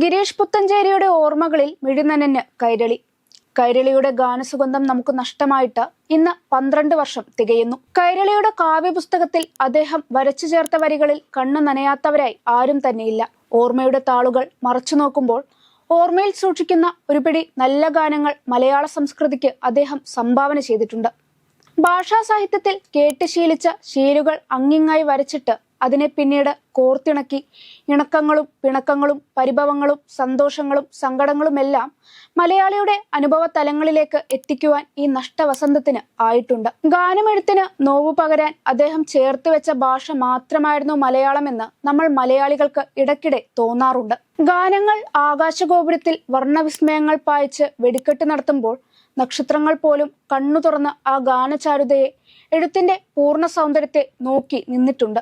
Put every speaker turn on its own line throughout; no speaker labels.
ഗിരീഷ് പുത്തഞ്ചേരിയുടെ ഓർമ്മകളിൽ മിഴുനനന് കൈരളി. കൈരളിയുടെ ഗാനസുഗന്ധം നമുക്ക് നഷ്ടമായിട്ട് ഇന്ന് പന്ത്രണ്ട് വർഷം തികയുന്നു. കൈരളിയുടെ കാവ്യപുസ്തകത്തിൽ അദ്ദേഹം വരച്ചു ചേർത്ത വരികളിൽ കണ്ണു നനയാത്തവരായി ആരും തന്നെയില്ല. ഓർമ്മയുടെ താളുകൾ മറച്ചു നോക്കുമ്പോൾ ഓർമ്മയിൽ സൂക്ഷിക്കുന്ന ഒരുപിടി നല്ല ഗാനങ്ങൾ മലയാള സംസ്കൃതിക്ക് അദ്ദേഹം സംഭാവന ചെയ്തിട്ടുണ്ട്. ഭാഷാ സാഹിത്യത്തിൽ കേട്ട് ശീലിച്ച ശീലുകൾ അങ്ങിങ്ങായി വരച്ചിട്ട് അതിനെ പിന്നീട് കോർത്തിണക്കി. ഇണക്കങ്ങളും പിണക്കങ്ങളും പരിഭവങ്ങളും സന്തോഷങ്ങളും സങ്കടങ്ങളുമെല്ലാം മലയാളിയുടെ അനുഭവ തലങ്ങളിലേക്ക് എത്തിക്കുവാൻ ഈ നഷ്ടവസന്തത്തിന് ആയിട്ടുണ്ട്. ഗാനമെഴുത്തിന് നോവു പകരാൻ അദ്ദേഹം ചേർത്ത് വെച്ച ഭാഷ മാത്രമായിരുന്നു മലയാളമെന്ന് നമ്മൾ മലയാളികൾക്ക് ഇടയ്ക്കിടെ തോന്നാറുണ്ട്. ഗാനങ്ങൾ ആകാശഗോപുരത്തിൽ വർണവിസ്മയങ്ങൾ പായിച്ച് വെടിക്കെട്ട് നടത്തുമ്പോൾ നക്ഷത്രങ്ങൾ പോലും കണ്ണു തുറന്ന് ആ ഗാനചാരുതയെ എഴുത്തിന്റെ പൂർണ സൗന്ദര്യത്തെ നോക്കി നിന്നിട്ടുണ്ട്.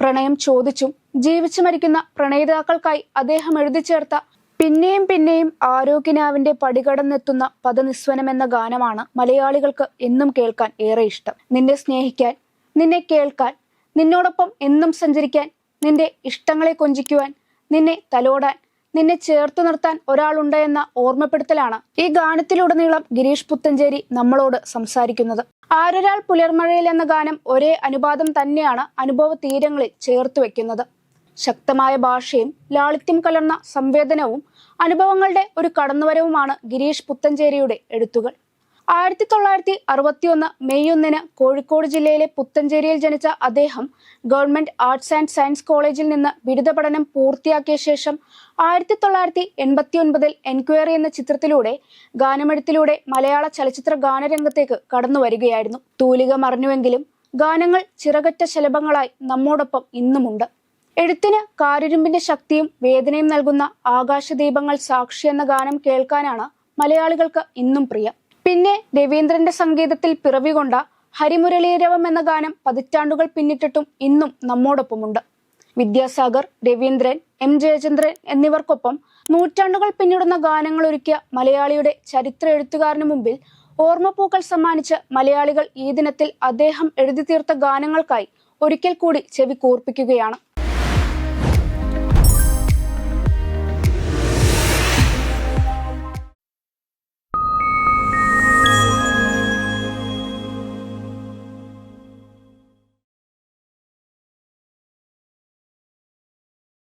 പ്രണയം ചോദിച്ചും ജീവിച്ചു മരിക്കുന്ന പ്രണയിതാക്കൾക്കായി അദ്ദേഹം എഴുതി ചേർത്ത പിന്നെയും പിന്നെയും ആരോഗ്യനാവിന്റെ പടികടന്നെത്തുന്ന പദനിസ്വനം എന്ന ഗാനമാണ് മലയാളികൾക്ക് എന്നും കേൾക്കാൻ ഏറെ ഇഷ്ടം. നിന്നെ സ്നേഹിക്കാൻ നിന്നെ കേൾക്കാൻ നിന്നോടൊപ്പം എന്നും സഞ്ചരിക്കാൻ നിന്റെ ഇഷ്ടങ്ങളെ കൊഞ്ചിക്കുവാൻ നിന്നെ തലോടാൻ നിന്നെ ചേർത്ത് നിർത്താൻ ഒരാളുണ്ട് എന്ന ഓർമ്മപ്പെടുത്തലാണ് ഈ ഗാനത്തിലുടനീളം ഗിരീഷ് പുത്തഞ്ചേരി നമ്മളോട് സംസാരിക്കുന്നത്. ആരൊരാൾ പുലർമഴയിൽ എന്ന ഗാനം ഒരേ അനുപാതം തന്നെയാണ് അനുഭവ തീരങ്ങളിൽ ചേർത്ത് വെക്കുന്നത്. ശക്തമായ ഭാഷയും ലാളിത്യം കലർന്ന സംവേദനവും അനുഭവങ്ങളുടെ ഒരു കടന്നുവരവുമാണ് ഗിരീഷ് പുത്തഞ്ചേരിയുടെ എഴുത്തുകൾ. ആയിരത്തി തൊള്ളായിരത്തി അറുപത്തിയൊന്ന് മെയ് ഒന്നിന് കോഴിക്കോട് ജില്ലയിലെ പുത്തഞ്ചേരിയിൽ ജനിച്ച അദ്ദേഹം ഗവൺമെന്റ് ആർട്സ് ആൻഡ് സയൻസ് കോളേജിൽ നിന്ന് ബിരുദ പഠനം പൂർത്തിയാക്കിയ ശേഷം ആയിരത്തി തൊള്ളായിരത്തി എൺപത്തി ഒൻപതിൽ എൻക്വയറി എന്ന ചിത്രത്തിലൂടെ ഗാനമെഴുത്തിലൂടെ മലയാള ചലച്ചിത്ര ഗാനരംഗത്തേക്ക് കടന്നു വരികയായിരുന്നു. തൂലിക മറിഞ്ഞുവെങ്കിലും ഗാനങ്ങൾ ചിറകറ്റ ശലഭങ്ങളായി നമ്മോടൊപ്പം ഇന്നുമുണ്ട്. എഴുത്തിന് കാരിരുമ്പിന്റെ ശക്തിയും വേദനയും നൽകുന്ന ആകാശദീപങ്ങൾ സാക്ഷി എന്ന ഗാനം കേൾക്കാനാണ് മലയാളികൾക്ക് ഇന്നും പ്രിയം. പിന്നെ രവീന്ദ്രന്റെ സംഗീതത്തിൽ പിറവികൊണ്ട ഹരിമുരളീരവം എന്ന ഗാനം പതിറ്റാണ്ടുകൾ പിന്നിട്ടിട്ടും ഇന്നും നമ്മോടൊപ്പമുണ്ട്. വിദ്യാസാഗർ രവീന്ദ്രൻ എം ജയചന്ദ്രൻ എന്നിവർക്കൊപ്പം നൂറ്റാണ്ടുകൾ പിന്നിടുന്ന ഗാനങ്ങൾ ഒരുക്കിയ മലയാളിയുടെ ചരിത്ര എഴുത്തുകാരന് മുമ്പിൽ ഓർമ്മപ്പൂക്കൾ സമ്മാനിച്ച് മലയാളികൾ ഈ ദിനത്തിൽ അദ്ദേഹം എഴുതി തീർത്ത ഗാനങ്ങൾക്കായി ഒരിക്കൽ കൂടി ചെവി കൂർപ്പിക്കുകയാണ്.